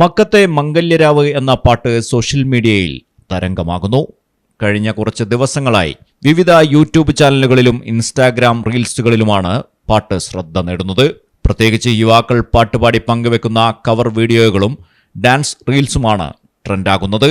മക്കത്തെ മംഗല്യരാവ് എന്ന പാട്ട് സോഷ്യൽ മീഡിയയിൽ തരംഗമാകുന്നു. കഴിഞ്ഞ കുറച്ച് ദിവസങ്ങളായി വിവിധ യൂട്യൂബ് ചാനലുകളിലും ഇൻസ്റ്റാഗ്രാം റീൽസുകളിലുമാണ് പാട്ട് ശ്രദ്ധ നേടുന്നത്. പ്രത്യേകിച്ച് യുവാക്കൾ പാട്ടുപാടി പങ്കുവെക്കുന്ന കവർ വീഡിയോകളും ഡാൻസ് റീൽസുമാണ് ട്രെൻഡാകുന്നത്.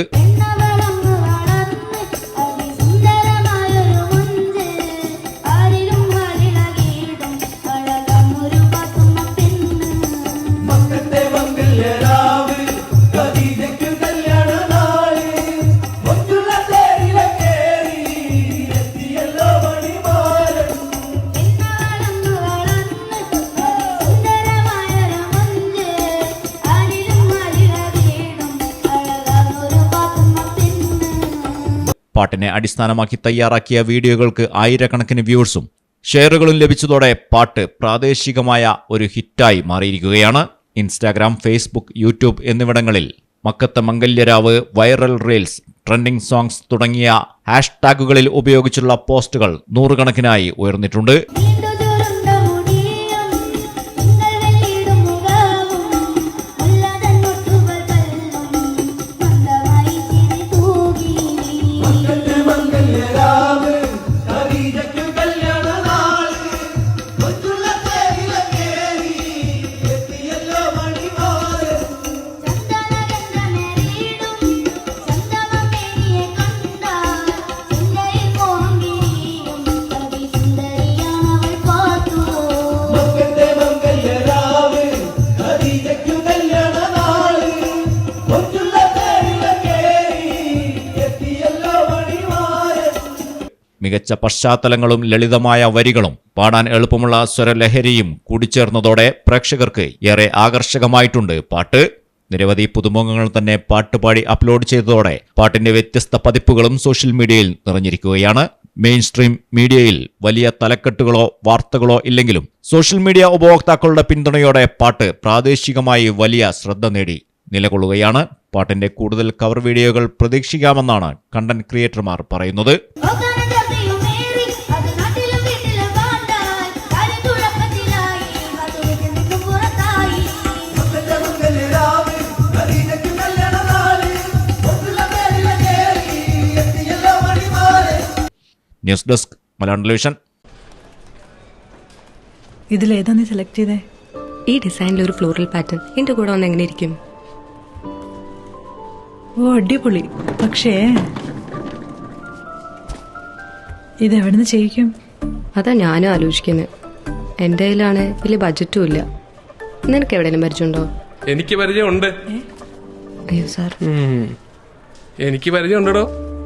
പാട്ടിനെ അടിസ്ഥാനമാക്കി തയ്യാറാക്കിയ വീഡിയോകൾക്ക് ആയിരക്കണക്കിന് വ്യൂഴ്സും ഷെയറുകളും ലഭിച്ചതോടെ പാട്ട് പ്രാദേശികമായ ഒരു ഹിറ്റായി മാറിയിരിക്കുകയാണ്. ഇൻസ്റ്റാഗ്രാം ഫേസ്ബുക്ക് യൂട്യൂബ് എന്നിവിടങ്ങളിൽ മക്കത്തെ മംഗല്യരാവ് വൈറൽ റീൽസ് ട്രെൻഡിംഗ് സോങ്സ് തുടങ്ങിയ ഹാഷ്ടാഗുകളിൽ ഉപയോഗിച്ചുള്ള പോസ്റ്റുകൾ നൂറുകണക്കിനായി ഉയർന്നിട്ടുണ്ട്. മികച്ച പശ്ചാത്തലങ്ങളും ലളിതമായ വരികളും പാടാൻ എളുപ്പമുള്ള സ്വരലഹരിയും കൂടിച്ചേർന്നതോടെ പ്രേക്ഷകർക്ക് ഏറെ ആകർഷകമായിട്ടുണ്ട്. പാട്ട് നിരവധി പുതുമുഖങ്ങൾ തന്നെ പാട്ടുപാടി അപ്ലോഡ് ചെയ്തതോടെ പാട്ടിന്റെ വ്യത്യസ്ത പതിപ്പുകളും സോഷ്യൽ മീഡിയയിൽ നിറഞ്ഞിരിക്കുകയാണ്. മെയിൻ സ്ട്രീം മീഡിയയിൽ വലിയ തലക്കെട്ടുകളോ വാർത്തകളോ ഇല്ലെങ്കിലും സോഷ്യൽ മീഡിയ ഉപഭോക്താക്കളുടെ പിന്തുണയോടെ പാട്ട് പ്രാദേശികമായി വലിയ ശ്രദ്ധ നേടി നിലകൊള്ളുകയാണ്. പാട്ടിന്റെ കൂടുതൽ കവർ വീഡിയോകൾ പ്രതീക്ഷിക്കാമെന്നാണ് കണ്ടന്റ് ക്രിയേറ്റർമാർ പറയുന്നത്. News desk Malayalam television. ഇതിലേതാ നീ സെലക്ട് ചെയ്തേ? ഈ ഡിസൈനിൽ ഒരു ഫ്ലോറൽ പാറ്റേൺ എന്റെ കൂടെ വന്ന് എങ്ങനെ ഇരിക്കും? ഓ അടിപൊളി. പക്ഷേ ഇതെവിടുന്ന് ചെയ്യിക്കും? അതാ ഞാനും ആലോചിക്കുന്നത് എന്റെ കയ്യിലാണ് വലിയ ബഡ്ജറ്റും ഇല്ല. നിനക്ക് എവിടെയെങ്കിലും പരിചയമുണ്ടോ? എനിക്ക് പരിചയമുണ്ട്. അയ്യോ സാർ. എനിക്ക് പരിചയമുണ്ടോ